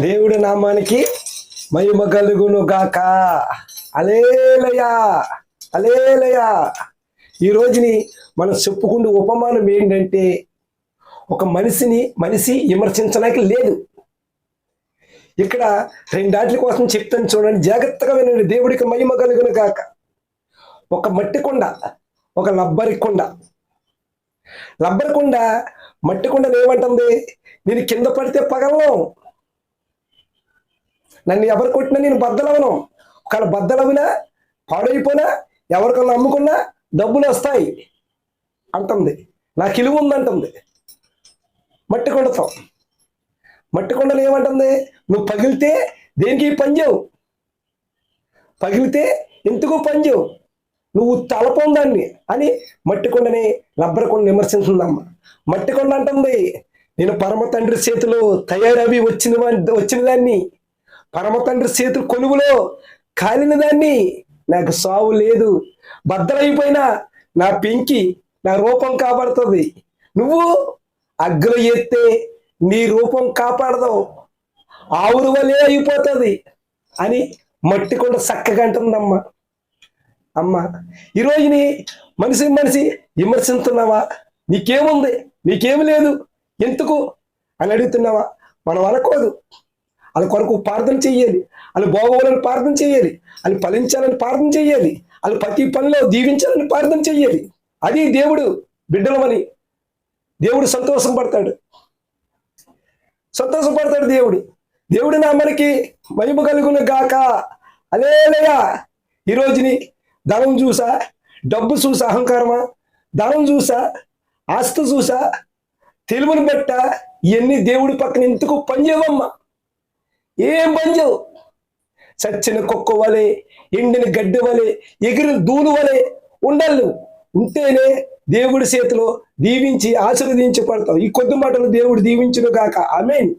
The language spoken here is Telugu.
దేవుడి నామానికి మహిమ కలుగును గాక అలేలయా! అలేలయా! ఈ రోజుని మనం చెప్పుకుంటూ ఉపమానం ఏంటంటే ఒక మనిషిని మనిషి విమర్శించడానికి లేదు. ఇక్కడ రెండాట్ల కోసం చెప్తాను చూడండి. జాగ్రత్తగా వినండి. దేవుడికి మహిమ కలుగును గాక ఒక మట్టి కొండ ఒక లబ్బరి కొండ. లబ్బరి కొండ మట్టి కొండను ఏమంటుంది? నేను కింద పడితే పగలను నన్ను ఎవరు కొట్టినా నేను బద్దలవను. ఒకవేళ బద్దలవినా పాడైపోయినా ఎవరికన్నా అమ్ముకున్నా డబ్బులు వస్తాయి అంటుంది. నాకు ఇలువ ఉందంటుంది. మట్టి కొండతో మట్టి కొండలు ఏమంటుంది? నువ్వు పగిలితే దేనికి పనిచేవు పగిలితే ఎందుకు పనిచేవు నువ్వు తలపొందాన్ని అని మట్టి కొండని రబ్బర్ కొండ విమర్శించిందమ్మ. మట్టి కొండ అంటుంది నేను పరమ తండ్రి చేతిలో తయారవి వచ్చిన వచ్చిన దాన్ని పరమ తండ్రి చేతులు కొలువులో కాలిన దాన్ని నాకు సావు లేదు. భద్రమైపోయిన నా పెంకి నా రూపం కాపాడుతుంది. నువ్వు అగ్గులు ఎత్తే నీ రూపం కాపాడదావు ఆవురు వలే అయిపోతుంది అని మట్టి కొండ చక్కగా అంటుందమ్మ. అమ్మ ఈ రోజుని మనిషి మనిషి విమర్శిస్తున్నావా నీకేముంది? నీకేమి లేదు? ఎందుకు? అని అడుగుతున్నావా? మనం అనుకోదు వాళ్ళ కొరకు ప్రార్థన చెయ్యాలి వాళ్ళు బాగోవాలని ప్రార్థన చేయాలి. వాళ్ళు ఫలించాలని ప్రార్థన చేయాలి. వాళ్ళు ప్రతి పనిలో దీవించాలని ప్రార్థన చెయ్యాలి అది దేవుడు బిడ్డలమని దేవుడు సంతోషం పడతాడు సంతోషపడతాడు దేవుడు. దేవుడి నామనికి మహిమ కలుగును గాక. అలేలయా ఈ రోజుని ధనం చూసా డబ్బు చూసా అహంకారమా? ధనం చూసా ఆస్తి చూసా తెలుగుని బట్ట ఇవన్నీ దేవుడి పక్కన ఎందుకు పనిచేయవమ్మా? ఏం పనిచేయవు చచ్చిన కుక్క వలె ఎండిన గడ్డి వలె ఎగిరిన దూలు వలె ఉండాలి నువ్వు. ఉంటేనే దేవుడి చేతిలో దీవించి ఆశీర్వదించి పడతావు ఈ కొద్ది మాటలు దేవుడు దీవించును గాక ఆమెన్.